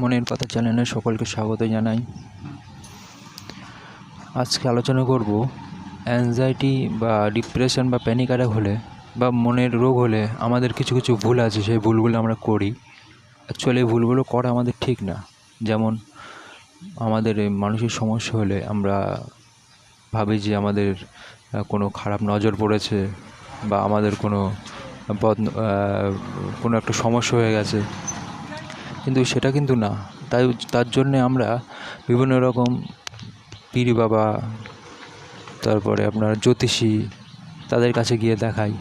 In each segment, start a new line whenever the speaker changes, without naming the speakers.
মনের কথা চ্যানেলে সকলকে স্বাগত জানাই। আজকে আলোচনা করব অ্যাংজাইটি বা ডিপ্রেশন বা প্যানিক অ্যাটাক হলে বা মনের রোগ হলে আমাদের কিছু কিছু ভুল আছে, সেই ভুলগুলো আমরা করি। অ্যাকচুয়ালি ভুলগুলো করা আমাদের ঠিক না। যেমন আমাদের মানসিক সমস্যা হলে আমরা ভাবি যে আমাদের কোনো খারাপ নজর পড়েছে বা আমাদের কোনো কোনো একটা সমস্যা হয়ে গেছে। কিন্তু সেটা কিন্তু না। তাই তার জন্যে আমরা বিভিন্ন রকম পীর বাবা, তারপরে আপনার জ্যোতিষী তাদের কাছে গিয়ে দেখাই।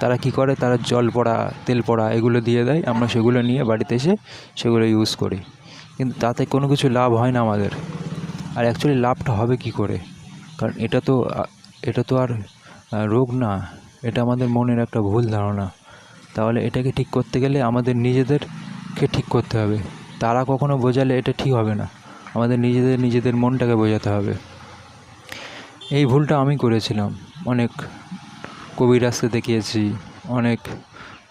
তারা কি করে? তারা জল পড়া, তেল পড়া এগুলো দিয়ে দেয়। আমরা সেগুলো নিয়ে বাড়িতে এসে সেগুলো ইউজ করি। কিন্তু তাতে কোনো কিছু লাভ হয় না আমাদের। আর অ্যাকচুয়ালি লাভটা হবে কি করে? কারণ এটা তো এটা তো আর রোগ না। এটা আমাদের মনের একটা ভুল ধারণা। তাহলে এটাকে ঠিক করতে গেলে আমাদের নিজেদেরকে ঠিক করতে হবে? তারা কখনো বোঝালে এটা ঠিক হবে না। আমাদের নিজেদের নিজেদের মনটাকে বোঝাতে হবে। এই ভুলটা আমি করেছিলাম। অনেক কবিরাজকে দেখিয়েছি, অনেক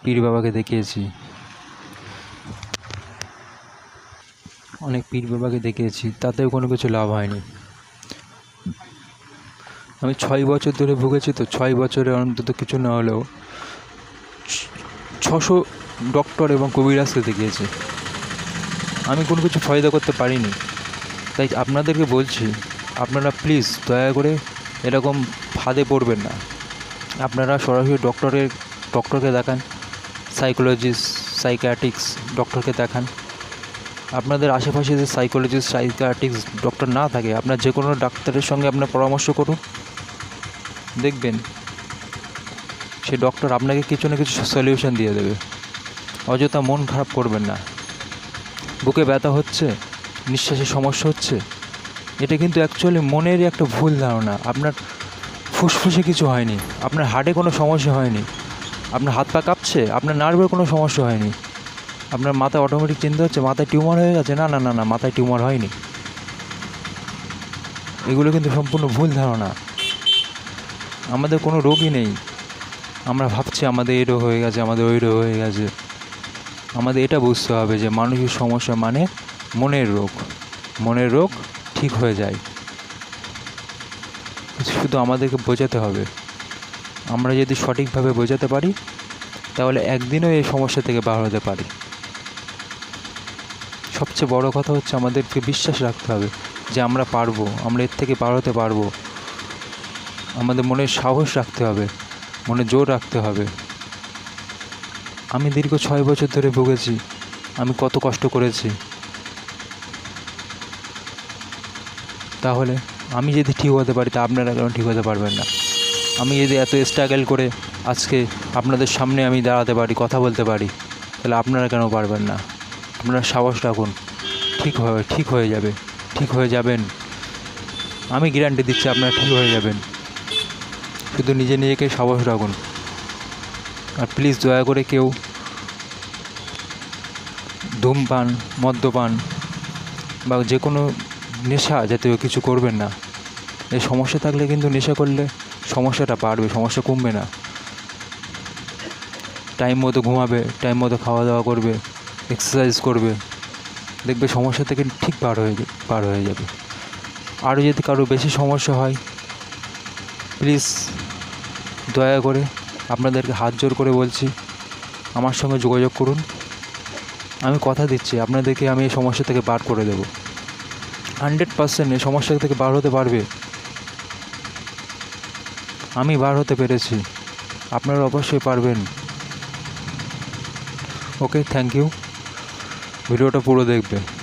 পীর বাবাকে দেখিয়েছি। অনেক পীর বাবাকে দেখিয়েছি, তাতেও কোনো কিছু লাভ হয়নি। আমি ছয় বছর ধরে ভুগেছি তো, ছয় বছরে অন্তত কিছু না হলেও ছশো ডক্টর এবং কবিরাজকে দেখিয়েছি আমি কোনো কিছু ফায়দা করতে পারিনি। তাই আপনাদেরকে বলছি, আপনারা প্লিজ দয়া করে এরকম ফাঁদে পড়বেন না। আপনারা সরাসরি ডক্টরের, ডক্টরকে দেখান সাইকোলজিস্ট সাইকিয়াট্রিক্স ডক্টরকে দেখান। আপনাদের আশেপাশে যে সাইকোলজিস্ট সাইকিয়াট্রিক্স ডক্টর না থাকে, আপনার যে কোনো ডাক্তারের সঙ্গে আপনার পরামর্শ করুন। দেখবেন, সে ডক্টর আপনাকে কিছু না কিছু সলিউশন দিয়ে দেবে। অযথা মন খারাপ করবেন না। বুকে ব্যথা হচ্ছে, নিঃশ্বাসের সমস্যা হচ্ছে। এটা কিন্তু অ্যাকচুয়ালি মনেরই একটা ভুল ধারণা। আপনার ফুসফুসে কিছু হয়নি, আপনার হার্টে কোনো সমস্যা হয়নি, আপনার হাত পা কাঁপছে, আপনার নার্ভের কোনো সমস্যা হয়নি। আপনার মাথায় অটোমেটিক চিন্তা হচ্ছে, মাথায় টিউমার হয়ে গেছে, না না না না, মাথায় টিউমার হয়নি। এগুলো কিন্তু সম্পূর্ণ ভুল ধারণা। আমাদের কোনো রোগই নেই। আমরা ভাবছি আমাদের এই রোগ হয়ে গেছে, আমাদের ওই রোগ হয়ে গেছে। আমাদের এটা বুঝতে হবে যে মানসিক সমস্যা মানে মনের রোগ। মনের রোগ ঠিক হয়ে যায়। শুধু আমাদেরকে বোঝাতে হবে। আমরা যদি সঠিকভাবে বোঝাতে পারি, তাহলে একদিনও এই সমস্যা থেকে বার হতে পারি। সবচেয়ে বড় কথা হচ্ছে আমাদেরকে বিশ্বাস রাখতে হবে যে আমরা পারব, আমরা এর থেকে পার হতে পারব। আমাদের মনে সাহস রাখতে হবে, মনে জোর রাখতে হবে। আমি দীর্ঘ ছয় বছর ধরে ভুগেছি। আমি কত কষ্ট করেছি। তাহলে আমি যদি ঠিক হতে পারি, তা আপনারা কেন ঠিক হতে পারবেন না? আমি যদি এত স্ট্রাগল করে আজকে আপনাদের সামনে আমি দাঁড়াতে পারি, কথা বলতে পারি, তাহলে আপনারা কেন পারবেন না? আপনারা সাহস রাখুন। ঠিক হবে, ঠিক হয়ে যাবে, ঠিক হয়ে যাবেন। আমি গ্যারান্টি দিচ্ছি আপনারা ঠিক হয়ে যাবেন। শুধু নিজে নিজেকে সাহস রাখুন। আর প্লিজ দয়া করে কেউ ধূমপান, মদ্যপান বা যে কোনো নেশা জাতীয় কিছু করবেন না। এই সমস্যা থাকলে কিন্তু নেশা করলে সমস্যাটা বাড়বে, সমস্যা কমবে না। টাইম মতো ঘুমাবে টাইম মতো খাওয়া দাওয়া করবে এক্সারসাইজ করবে, দেখবে সমস্যা থেকে ঠিক পার হয়ে পার হয়ে যাবে। আরও যদি কারও বেশি সমস্যা হয় প্লিজ দয়া করে আপনাদেরকে হাত জোর করে বলছি, আমার সঙ্গে যোগাযোগ করুন। আমি কথা দিচ্ছি, আপনাদেরকে আমি এই সমস্যা থেকে বার করে দেবো। হান্ড্রেড পার্সেন্ট এই সমস্যা থেকে বার হতে পারবে? আমি বার হতে পেরেছি। আপনারা অবশ্যই পারবেন। Okay, thank you. ভিডিওটা পুরো দেখবে।